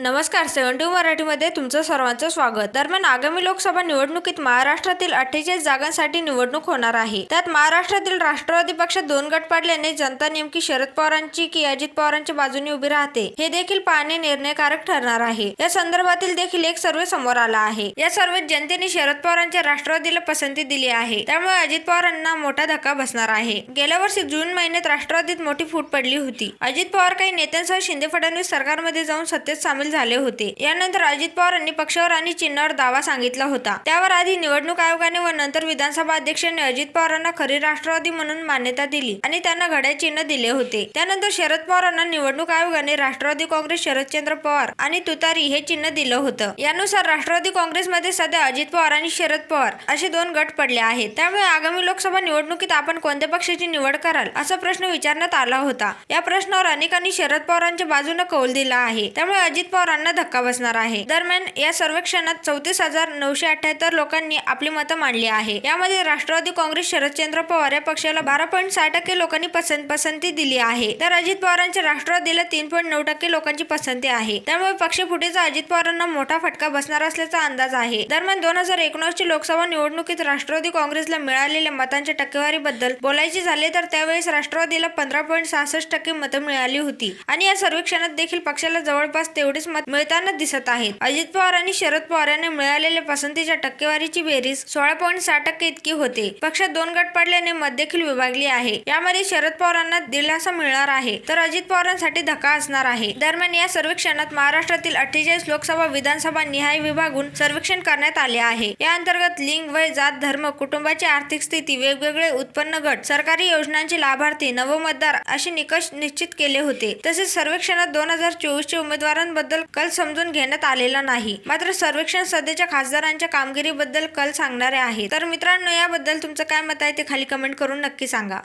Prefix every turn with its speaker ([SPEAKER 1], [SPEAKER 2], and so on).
[SPEAKER 1] नमस्कार seven to मराठीमध्ये तुमचं सर्वांचं स्वागत. दरम्यान आगामी लोकसभा निवडणुकीत महाराष्ट्रातील अठ्ठेचाळीस जागांसाठी निवडणूक होणार आहे. त्यात महाराष्ट्रातील राष्ट्रवादी पक्षात दोन गट पडल्याने जनता नेमकी शरद पवारांची की अजित पवारांच्या बाजूने उभी राहते हे देखील पाहणे निर्णयकारक ठरणार आहे. या संदर्भातील देखील एक सर्वे समोर आला आहे. या सर्वेत जनतेने शरद पवारांच्या राष्ट्रवादीला पसंती दिली आहे. त्यामुळे अजित पवारांना मोठा धक्का बसणार आहे. गेल्या वर्षी जून महिन्यात राष्ट्रवादीत मोठी फूट पडली होती. अजित पवार काही नेत्यांसह शिंदे फडणवीस सरकारमध्ये जाऊन सत्तेत सामील झाले होते. यानंतर अजित पवारांनी पक्षावर आणि चिन्हावर दावा सांगितला होता. त्यावर आधी निवडणूक आयोगाने व नंतर विधानसभा अध्यक्षांनी अजित पवारांना खरी राष्ट्रवादी म्हणून मान्यता दिली आणि त्यांना घड्याळ चिन्ह दिले होते. त्यानंतर शरद पवारांना निवडणूक आयोगाने राष्ट्रवादी काँग्रेस शरदचंद्र पवार आणि तुतारी हे चिन्ह दिलं होतं. यानुसार राष्ट्रवादी काँग्रेसमध्ये सध्या अजित पवार आणि शरद पवार असे दोन गट पडले आहेत. त्यामुळे आगामी लोकसभा निवडणुकीत आपण कोणत्या पक्षाची निवड कराल असा प्रश्न विचारण्यात आला होता. या प्रश्नावर अनेकांनी शरद पवारांच्या बाजूने कौल दिला आहे. त्यामुळे अजित पवार पवारांना धक्का बसणार आहे. दरम्यान या सर्वेक्षणात चौतीस हजार नऊशे अठ्याहत्तर लोकांनी आपली मतं मांडली आहे. यामध्ये राष्ट्रवादी काँग्रेस शरदचंद्र पवार या पक्षाला बारा पॉईंट सहा टक्के लोकांनी पसंत पसंती दिली आहे. तर अजित पवारांच्या राष्ट्रवादीला तीन पॉईंट नऊ टक्के लोकांची पसंती आहे. त्यामुळे पक्षफुटीचा अजित पवारांना मोठा फटका बसणार असल्याचा अंदाज आहे. दरम्यान दोन हजार एकोणीसची लोकसभा निवडणुकीत राष्ट्रवादी काँग्रेसला मिळालेल्या मतांच्या टक्केवारीबद्दल बोलायचे झाले तर त्यावेळेस राष्ट्रवादीला पंधरा पॉईंट सहासष्ट टक्के मतं मिळाली होती. आणि या सर्वेक्षणात देखील पक्षाला जवळपास तेवढे मत मिळताना दिसत आहेत. अजित पवार आणि शरद पवार यांना मिळालेल्या पसंतीच्या टक्केवारीची बेरीज सोळा पॉईंट सहा टक्के इतकी होते. पक्षात दोन गट पडल्याने मत देखील विभागली आहे. यामध्ये शरद पवारांना दिलासा मिळणार आहे. तर अजित पवारांसाठी धक्का असणार आहे. दरम्यान या सर्वेक्षणात महाराष्ट्रातील अठ्ठेचाळीस लोकसभा विधानसभा निहाय विभागून सर्वेक्षण करण्यात आले आहे. या अंतर्गत लिंग वय जात धर्म कुटुंबाची आर्थिक स्थिती वेगवेगळे उत्पन्न गट सरकारी योजनांचे लाभार्थी नवमतदार असे निकष निश्चित केले होते. तसेच सर्वेक्षणात दोन हजार चोवीसच्या उमेदवारांबद्दल कल समजून घेण्यात आलेला नाही. मात्र सर्वेक्षण सध्याच्या खासदारांच्या कामगिरीबद्दल कल सांगणारे आहे तर मित्रांनो याबद्दल तुमचं काय मत आहे ते खाली कमेंट करून नक्की सांगा.